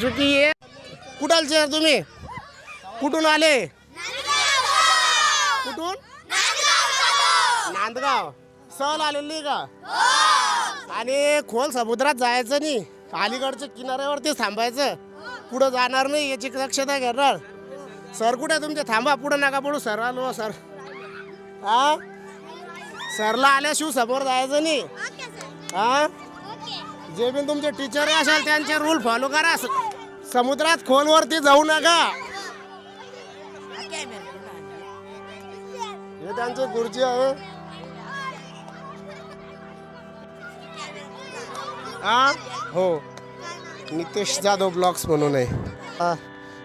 चुकी आहे कुठालचे सर तुम्ही? कुठून आले? कुठून? नांदगाव. सहल आलेली का? आणि खोल समुद्रात जायचं नाही. अलीकडच्या किनाऱ्यावरतीच थांबायचं. पुढं जाणार नाही याची दक्षता घेणार. सर कुठे तुमचे? थांबा पुढं नका पडू. सर आलो सर. हा सरला आल्याशिव समोर जायचं नाही. हा जे बी तुमचे टीचर असाल त्यांचे रूल फॉलो करा. समुद्रात खोलवरती जाऊ नका. हे त्यांचे गुरुजी आहे. हा हो. नितेश जाधव ब्लॉग्स म्हणून आहे.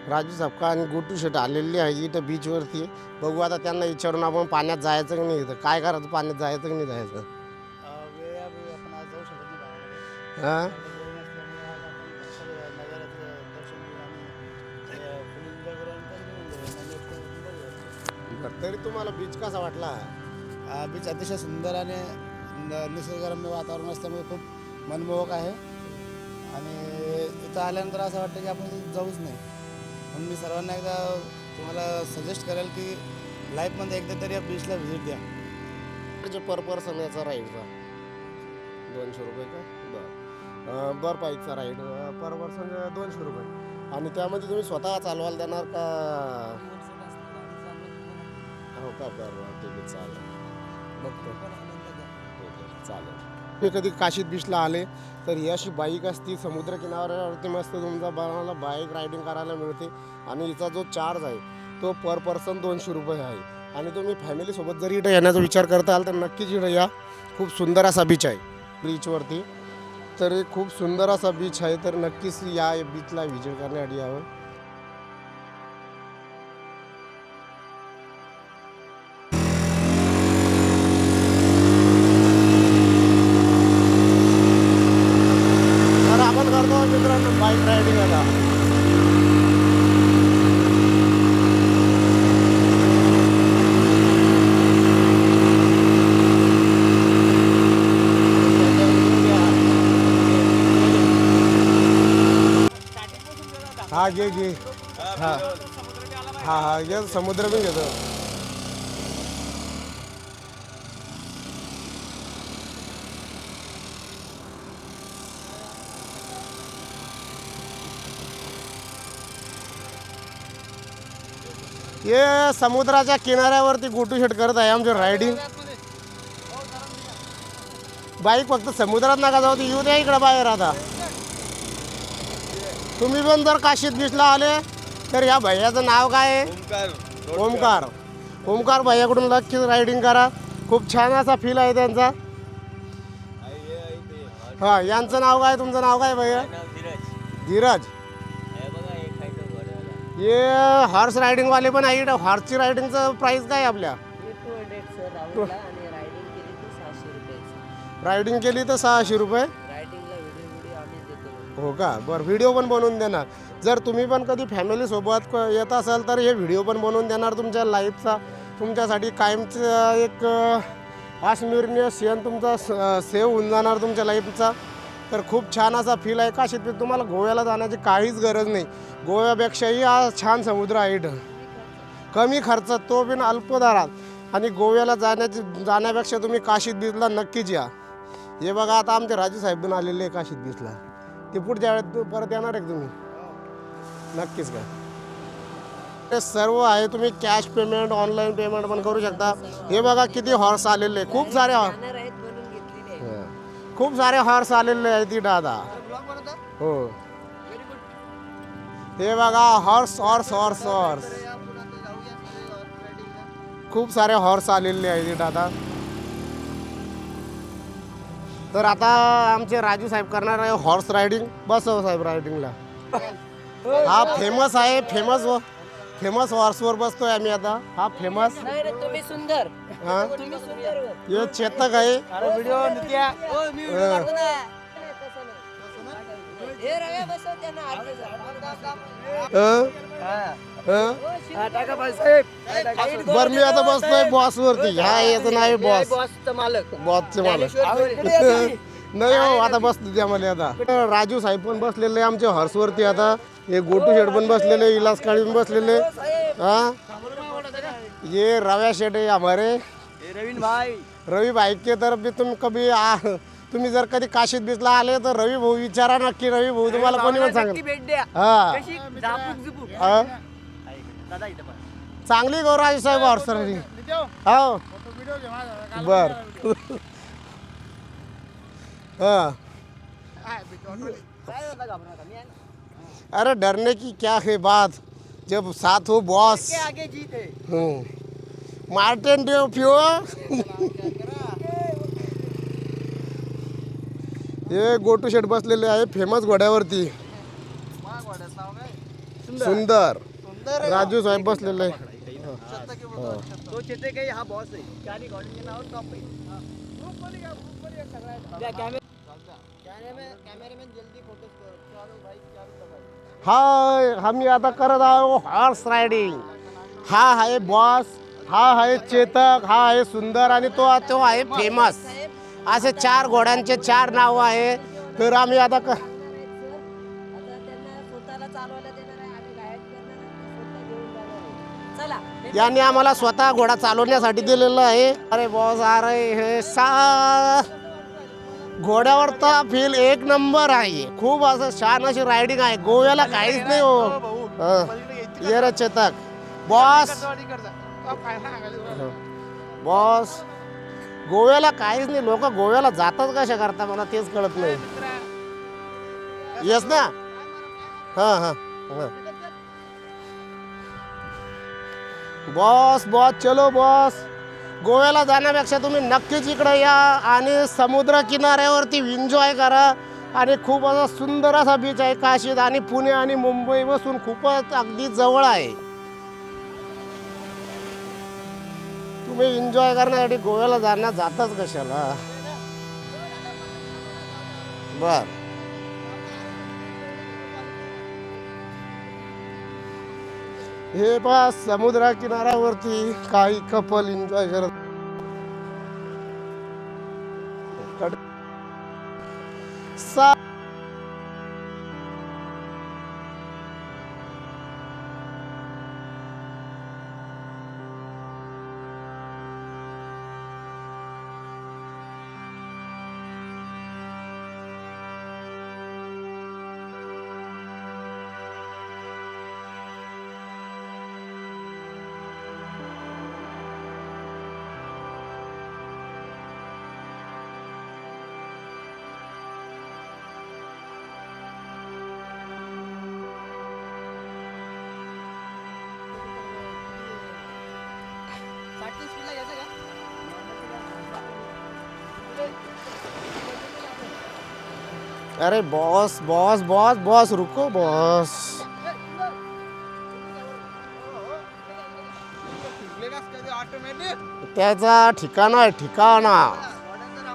राजू सपका आणि गोटू शेट आलेली आहे इथं बीचवरती बघू आता त्यांना विचारून आपण पाण्यात जायचं की नाही तर काय करायचं पाण्यात जायचं की नाही जायचं? हा? बरं, तरी तुम्हाला बीच कसा वाटला? हा बीच अतिशय सुंदर आणि न- निसर्गरम्य वातावरण असल्यामुळे खूप मनमोहक आहे. आणि इथं आल्यानंतर असं वाटतं की आपण इथं जाऊच नाही. म्हणून मी सर्वांना एकदा तुम्हाला सजेस्ट करेल की लाईफमध्ये एकदा तरी या बीचला व्हिजिट द्या. जे पर पर्सन याचा राईडचा दोनशे रुपये का? बरं बर बाईकचा राईड पर पर्सन दोनशे रुपये. आणि त्यामध्ये तुम्ही स्वतः चालवायला देणार का? हो का? बरं बरं ठीक आहे चालेल. बघतो. ठीक आहे, चालेल. तुम्ही कधी काशीत बीचला आले तर ही अशी बाईक असती समुद्र किनाऱ्यावरती मस्त तुमचा बनाला बाईक रायडिंग करायला मिळते. आणि हिचा जो चार्ज आहे तो पर पर्सन दोनशे रुपये आहे. आणि तुम्ही फॅमिलीसोबत जरी इथं येण्याचा विचार करताल तर नक्कीच इथं या. खूप सुंदर असा बीच आहे बीचवरती तर खूप सुंदर असा बीच आहे. तर नक्कीच या बीचला व्हिजिट करण्यासाठी यावं घे घे. हा. हा हा समुद्र पण घेतो. हे समुद्राच्या किनाऱ्यावरती गोटू शेट करत आहे आमचे रायडिंग. बाईक फक्त समुद्रात नका जाऊ ती येऊ द्या इकडं बाहेर आता. तुम्ही पण जर काशीत बीचला आले तर या भैयाचं नाव काय आहे? ओमकार. ओमकार. भैयाकडून नक्कीच रायडिंग करा. खूप छान असा फील आहे त्यांचा. हा यांचं नाव काय? तुमचं नाव काय भैया? धीरज. हे हॉर्स रायडिंग वाले पण आहे हॉर्सची रायडिंगचं प्राइस काय आपल्या? रायडिंग केली तर सहाशे रुपये. हो का? बरं व्हिडिओ पण बनवून देणार. जर तुम्ही पण कधी फॅमिलीसोबत क- येत असाल तर हे व्हिडिओ पण बनवून देणार तुमच्या लाईफचा तुमच्यासाठी कायमचं एक अ, अस्मरणीय तुमचा सेव्ह होऊन जाणार तुमच्या लाईफचा तर खूप छान असा फील आहे. काशीत शेतकरी तुम्हाला गोव्याला जाण्याची काहीच गरज नाही. गोव्यापेक्षाही हा छान समुद्र आहे कमी खर्चात तो पण अल्प दरात. आणि गोव्याला जाण्याची जाण्यापेक्षा तुम्ही काशीत बीचला नक्कीच या. हे बघा आता आमचे राजू साहेब आलेले आहे काशीत बीचला ते पुढच्या वेळेत परत येणार आहे का तुम्ही नक्कीच का? ते सर्व आहे तुम्ही कॅश पेमेंट ऑनलाईन पेमेंट पण करू शकता हे बघा किती हॉर्स आलेले आहे. खूप सारे हॉर्स आहे खूप सारे हॉर्स आलेले आहेत आता हो। हे बघा हॉर्स हॉर्स हॉर्स हॉर्स खूप सारे हॉर्स आलेले आहेत आता तर आता आमचे राजू साहेब करणार आहे हॉर्स रायडिंग बस हो साहेब रायडिंगला हा फेमस आहे फेमस फेमस हॉर्सवर बसतोय आम्ही आता. हा फेमस नाही रे तुम्ही सुंदर. हा? तुम्ही सुंदर हो. हे चेतक आहे. व्हिडिओ नित्या. हा. हे. रव्या बसव त्यांना? हा, टाका बाळासाहेब. बर मी आता बसतोय बॉस वरती. हा याचं नाव आहे बॉस बॉसचं मालक. बॉसचे मला ज्ञानेश्वर नाही हो आता बसले ते मला आता. राजू साहेब पण बसलेले आहे आमच्या हॉर्सवरती आता. हे गोटू शेठ पण बसलेले विलास काळी पण बसलेले. हा? ये रव्या शेठ है हमारे. रवीन भाई रवि भाई के तरफ भी तुम कभी आ तुम्ही जर कधी काशीत बिसला आले तर रवी भाऊ विचारा नक्की रवी भाऊ तुम्हाला कोणी पण द्या. हा कशी झापूक झुपूक हा. दादा इथं पण चांगली गौ राजू साहेब हॉर्सर हो. बर. हा. अरे डरने की क्या है बात? जब साथ हो बॉस के आगे जीत है. हम्म. मार्टिन ड्यू फ्यू हे गोटू शेट बसलेले आहे फेमस घोड्यावरती. सुंदर. राजू साहेब बसलेले आहे. तो चेते काही हा बॉस आहे टॉप आहे. भाई हाय आम्ही आता करत आहोत हॉर्स रायडिंग हा आहे बॉस हा आहे चेतक हा आहे सुंदर आणि तो तो आहे फेमस असे चार घोड्यांचे चार नाव आहे तर आम्ही आता यांनी आम्हाला स्वतः घोडा चालवण्यासाठी दिलेलं आहे. अरे बॉस अरे हे सा घोड्यावरचा फील एक नंबर आहे. खूप असं छान अशी रायडिंग आहे. गोव्याला काहीच नाही हो. हं. चेतक. बॉस बॉस गोव्याला काहीच नाही. लोक गोव्याला जातात कशा करता मला तेच कळत नाही. येस ना? हां हां हां. बॉस बॉस चलो बॉस. गोव्याला जाण्यापेक्षा तुम्ही नक्कीच इकडे या आणि समुद्र किनाऱ्यावरती एन्जॉय करा. आणि खूप असा सुंदर असा बीच आहे काशीद आणि पुणे आणि मुंबई बसून खूपच अगदी जवळ आहे. तुम्ही एन्जॉय करण्यासाठी गोव्याला जाण्या जाताच कशाला? बर. हे पहा समुद्रा किनाऱ्यावरती काही कपल एन्जॉय करत सा अरे बॉस बॉस बॉस बॉस, रुको, बॉस। त्याचा ठिकाणा आहे, ठिकाणा।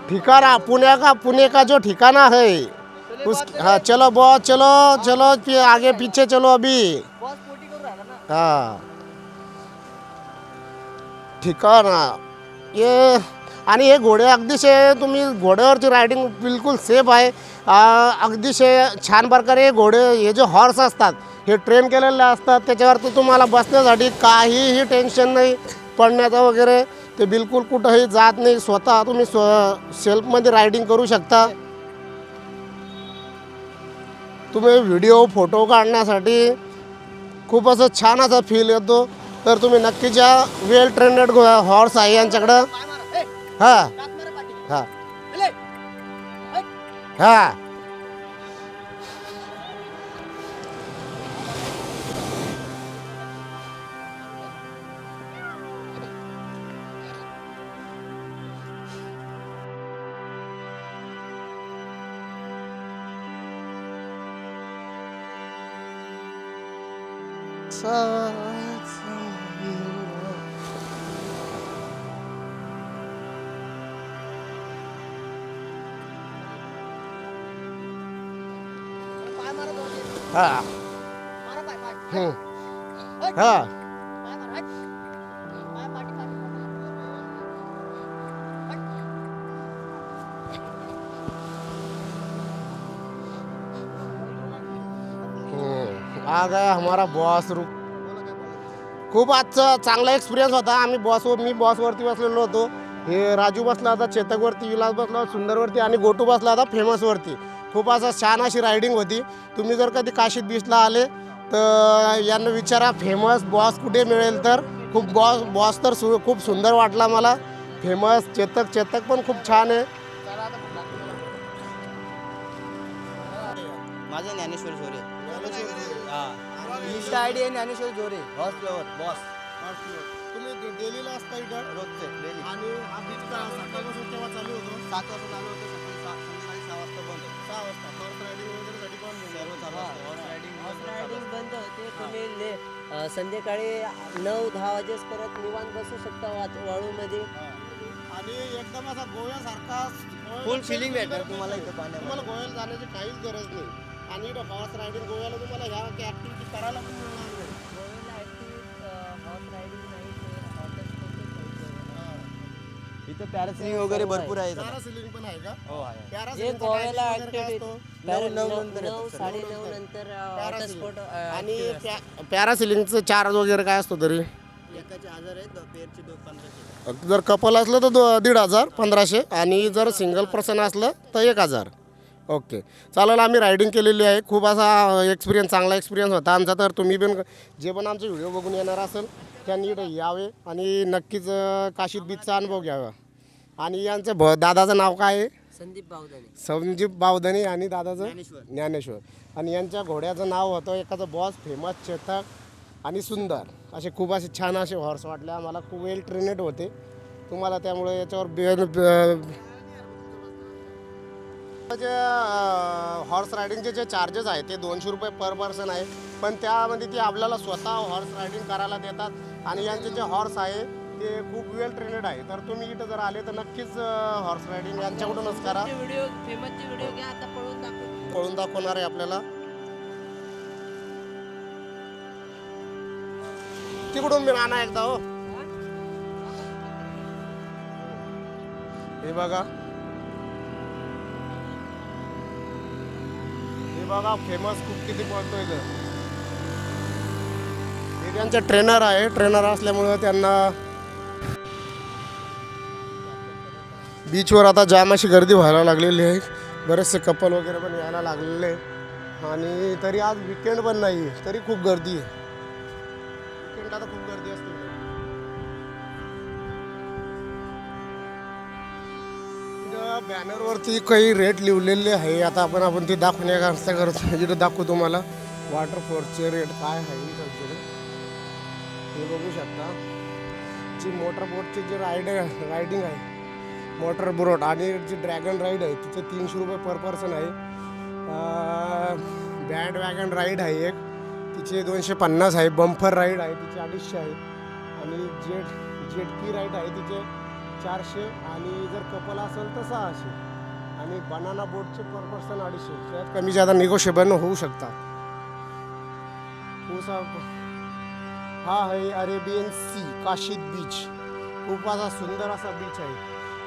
ठिकाना पुणे का पुणे का जो ठिकाना है। उस हाँ चलो बॉस, चलो चलो आगे पीछे चलो अभी। हाँ। ठिकाना हा ये आणि हे घोडे अगदीशय तुम्ही घोड्यावरची रायडिंग बिलकुल सेफ आहे. अगदीशय छान प्रकारे हे घोडे हे जे हॉर्स असतात हे ट्रेन केलेले असतात त्याच्यावरती तुम्हाला बसण्यासाठी काहीही टेन्शन नाही पडण्याचं वगैरे. ते बिलकुल कुठंही जात नाही स्वतः तुम्ही स्व सेल्फमध्ये रायडिंग करू शकता. तुम्ही व्हिडिओ फोटो काढण्यासाठी खूप असं छान असा फील येतो. तर तुम्ही नक्कीच्या वेल ट्रेनेड हॉर्स आहे यांच्याकडं. हां. हां. हां. आ गया हमारा बॉस रूप खूप आजचा चांगला एक्सपिरियन्स होता. आम्ही बॉस मी बॉसवरती बसलेलो होतो. हे राजू बसला होता चेतकवरती विलास बसला होता सुंदरवरती आणि गोटू बसला होता फेमसवरती खूप असं छान अशी रायडिंग होती. तुम्ही जर कधी काशीत बीचला आले तर यांना विचारा फेमस बॉस कुठे मिळेल तर? खूप बॉस बॉस तर सु खूप सुंदर वाटला मला. फेमस चेतक चेतक पण खूप छान आहे. माझं ज्ञानेश्वर झोरे हा. इंस्टा आय डी आहे Dnyaneshwar Zore horse flower boss तुम्ही डेलीला असता इथं? रोजचे डेली. आणि हा बीच का सकाळपासून केव्हा चालू होतो? सात वाजता चालू होतं सकाळी सहा संध्याकाळी सहा वाजता बंद. सहा वाजता. हॉर्स रायडिंग वगैरेसाठी पण सर्व चालू असतं रायडिंग बंद होते. तुम्ही ले संध्याकाळी नऊ दहा वाजेस परत निवांत बसू शकता वा- वाळूमध्ये. आणि एकदम असा गोव्यासारखा फुल फिलिंग भेटणार सुंदर तुम्हाला. इथं पाण्यामध्ये. तुम्हाला गोव्याला जाण्याची काहीच गरज नाही. आणि इथं हॉर्स रायडिंग गोव्याला तुम्हाला ह्या ऍक्टिव्हिटी करायला पण मिळणार इथं पॅरासिलिंग वगैरे भरपूर आहे. इथं. पॅरासिलिंग पण आहे का? हो आहे. हे पॅरासिलिंगचा गोव्याला timing वगैरे काय ऍक्टिव्हिटी असतो? नऊ- नऊ नऊ नंतर नऊ येतात सर. साडे नऊ नंतर Parasailing. हॉटस्पॉट आणि पॅ- पॅरासिलिंगचं चार्ज वगैरे काय असतो तरी? एकाचे हजार आहेत दो- पेअरचे दो पंधराशे. जर कपल असलं तर दो दीड हजार पंधराशे. आणि जर सिंगल पर्सन असलं तर एक हजार. ओके. चालेल आम्ही रायडिंग केलेली आहे. खूप असा एक्सपिरियन्स चांगला एक्सपिरियन्स होता आमचा. तर तुम्ही पण जे पण आमचे व्हिडिओ बघून येणार असेल त्यांनी यावे. आणि नक्कीच अं, काशीत बीचचा अनुभव घ्यावा. आणि यांचं भ दादाचं नाव काय आहे? संदीप बावदाने संजीप बावधनी आणि दादाचं? ज्ञानेश्वर. आणि यांच्या घोड्याचं नाव होतं एकाचं बॉस फेमस चेतक आणि सुंदर. असे खूप असे छान असे हॉर्स वाटले आम्हाला. खूप वेल ट्रेनेड होते. तुम्हाला त्यामुळे याच्यावर जे हॉर्स रायडिंगचे जे चार्जेस आहे ते दोनशे रुपये पर पर्सन आहे पण त्यामध्ये ते आपल्याला स्वतः हॉर्स रायडिंग करायला देतात. आणि यांचे जे हॉर्स आहे ते खूप वेल ट्रेनेड आहे. तर तुम्ही इथं जर आले तर नक्कीच हॉर्स रायडिंग यांच्याकडूनच करा. व्हिडिओ फेमसचे व्हिडिओ घ्या. आता पळून दाखव. पळून दाखवणार आहे आपल्याला. तिकडून मी नाना एकदा हो? हे बघा. बघा फेमस खूप किती पळतोय तर हे त्यांचे ट्रेनर आहे. ट्रेनर असल्यामुळं त्यांना बीचवर आता जाम अशी गर्दी व्हायला लागलेली आहे. बरेचसे कपल वगैरे पण यायला लागलेले. आहे आणि तरी आज विकेंड पण नाही आहे तरी खूप गर्दी आहे. बॅनरवरती काही रेट लिहिलेले आहे. आता आपण आपण ते दाखवण्याकरता करतो इथं दाखवू तुम्हाला. वॉटरफोर्सचे रेट काय आहे हे बघू शकता. जी मोटर बोटची जी राईड रायडिंग आहे मोटर बोट आणि जी ड्रॅगन राईड आहे तिचे तीनशे रुपये पर पर्सन आहे. बँड वॅगन राईड आहे एक. तिचे दोनशे पन्नास आहे. बंफर राईड आहे तिचे अडीचशे आहे. आणि जेट जेटकी राईड आहे तिचे चारशे आणि जर कपल असेल तर सहाशे. आणि बनाना बोटचे पर पर्सन अडीचशे. त्यात कमी जादा निगोशिएबल होऊ शकतात. ऊसा हा आहे अरेबियन सी काशीद बीच खूप असा सुंदर असा बीच आहे.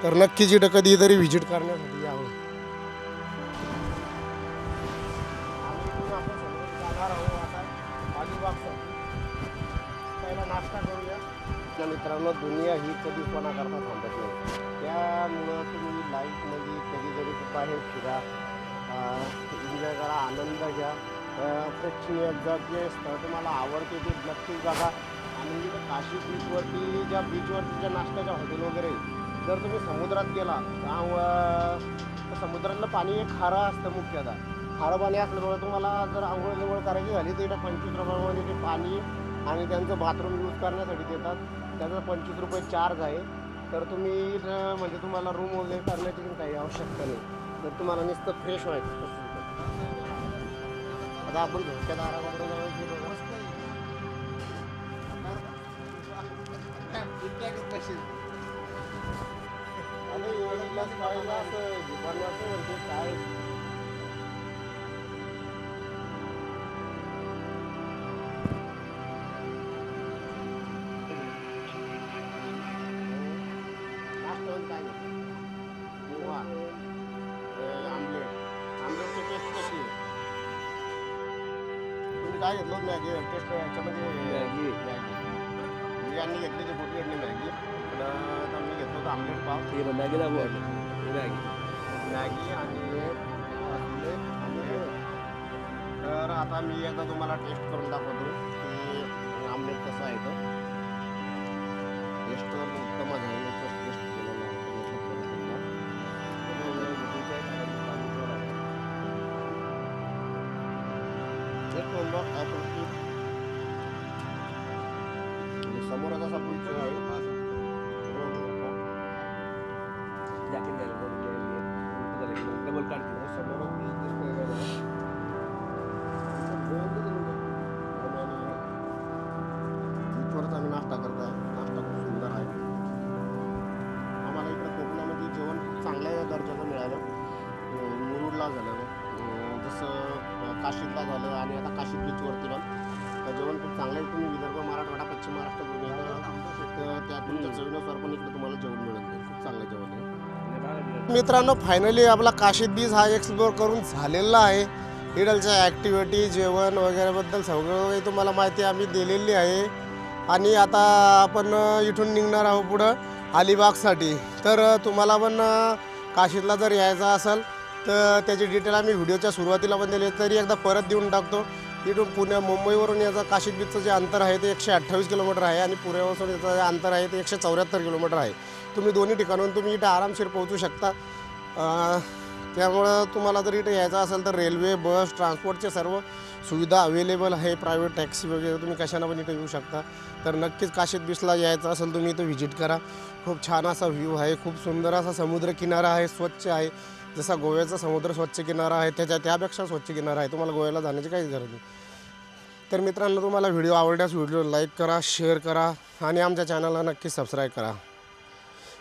तर नक्कीच इथं कधीतरी व्हिजिट करण्यासाठी त्या मित्रांनो दुनिया ही कधी कोणाकरता थांबत नाही. त्यामुळं तुम्ही लाईफमध्ये म्हणजे कधी बाहेर फिरा एन्जॉय करा आनंद घ्या. प्रेक्षणीय जग जे स्थळ तुम्हाला आवडते ते नक्कीच जागा आणि काशी बीचवरती ज्या बीचवरती ज्या नाश्त्याच्या हॉटेल वगैरे जर तुम्ही समुद्रात गेला त्यामुळं तर समुद्रातलं पाणी एक खारं असतं मुख्यतः. खारं पाणी असल्यामुळे तुम्हाला जर आंघोळ निवळ करायची झाली तर इथं पंचवीस रुपयामध्ये ते पाणी आणि त्यांचं बाथरूम यूज करण्यासाठी देतात. त्याचा पंचवीस रुपये चार्ज आहे. तर तुम्ही म्हणजे तुम्हाला रूम वगैरे करण्याची काही आवश्यकता नाही. तर तुम्हाला नुसतं फ्रेश व्हायचं आता आपण धोक्यात आरामाकडे जाऊ आणि एवढं असं दुकानाचं म्हणजे काय? आहे काय होतं मॅगी टेस्ट याच्यामध्ये मॅगी. मॅगी. मी यांनी घेतली ती मोठी घेतली मॅगी? पण मी घेतलं होतं आमलेट पाव. हे बघ, मॅगी दाखव. हे मॅगी. मॅगी आणि आमलेट आणि. तर आता मी एकदा तुम्हाला टेस्ट करून दाखवतो की आमलेट कसं आहे तर टेस्ट तर उत्तमच आहे. नंबर ॲपलची आणि समोरच असा पुढचं आहे डबल काढते समोर. इथवरच आम्ही नाश्ता करताय नाश्ता खूप सुंदर आहे आम्हाला इकडे कोकणामध्ये जेवण चांगल्या दर्जाचं मिळालं मुरुडला झालं जसं अं, काशीदला झालं आणि आता जेवण खूप चांगलं आहे. तुम्ही विदर्भ मराठवाडा पश्चिम महाराष्ट्र तर त्या तुमच्या चवीनुसार पण इकडे तुम्हाला जेवण मिळत नाही. खूप चांगलं जेवण आहे. मित्रांनो फायनली आपला काशीद बीच हा एक्सप्लोअर करून झालेला आहे. इडलच्या ॲक्टिव्हिटी जेवण वगैरेबद्दल सगळं काही तुम्हाला माहिती आम्ही दिलेली आहे. आणि आता आपण इथून निघणार आहोत पुढं अलिबागसाठी. तर तुम्हाला पण काशीदला जर यायचं असेल तर त्याची डिटेल आम्ही व्हिडिओच्या सुरुवातीला पण दिली तरी एकदा परत देऊन टाकतो. इथून पुण्या मुंबईवरून याचं काशी बीचचं जे अंतर आहे ते एकशे अठ्ठावीस किलोमीटर आहे आणि पुण्यापासून याचं जे अंतर आहे ते एकशे चौऱ्याहत्तर किलोमीटर आहे. तुम्ही दोन्ही ठिकाणाहून तुम्ही इथं आरामशीर पोहोचू शकता. त्यामुळं तुम्हाला जर इथे यायचं असेल तर रेल्वे बस ट्रान्सपोर्टचे सर्व सुविधा अवेलेबल आहे. प्रायव्हेट टॅक्सी वगैरे तुम्ही कशानं पण इथे येऊ शकता. तर नक्कीच काशीद बीचला यायचं असेल तुम्ही इथं व्हिजिट करा. खूप छान असा व्ह्यू आहे. खूप सुंदर असा समुद्रकिनारा आहे. स्वच्छ आहे. जसा गोव्याचा समुद्र स्वच्छ किनारा आहे त्याच्या त्यापेक्षा स्वच्छ किनारा आहे. तुम्हाला गोव्याला जाण्याची काहीच गरज नाही. तर मित्रांनो तुम्हाला व्हिडिओ आवडल्यास व्हिडिओ लाईक करा शेअर करा आणि आमच्या चॅनलला नक्की सबस्क्राईब करा.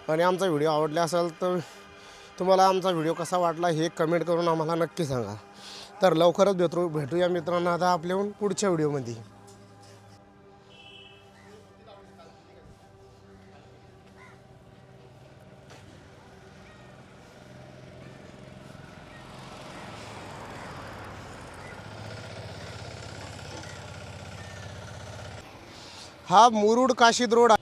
आणि आमचा व्हिडिओ आवडला असेल तर तुम्हाला आमचा व्हिडिओ कसा वाटला हे कमेंट करून आम्हाला नक्की सांगा. तर लवकरच भेटू भेटूया मित्रांनो आता आपल्याहून पुढच्या व्हिडिओमध्ये. हा मुरुड काशीद रोड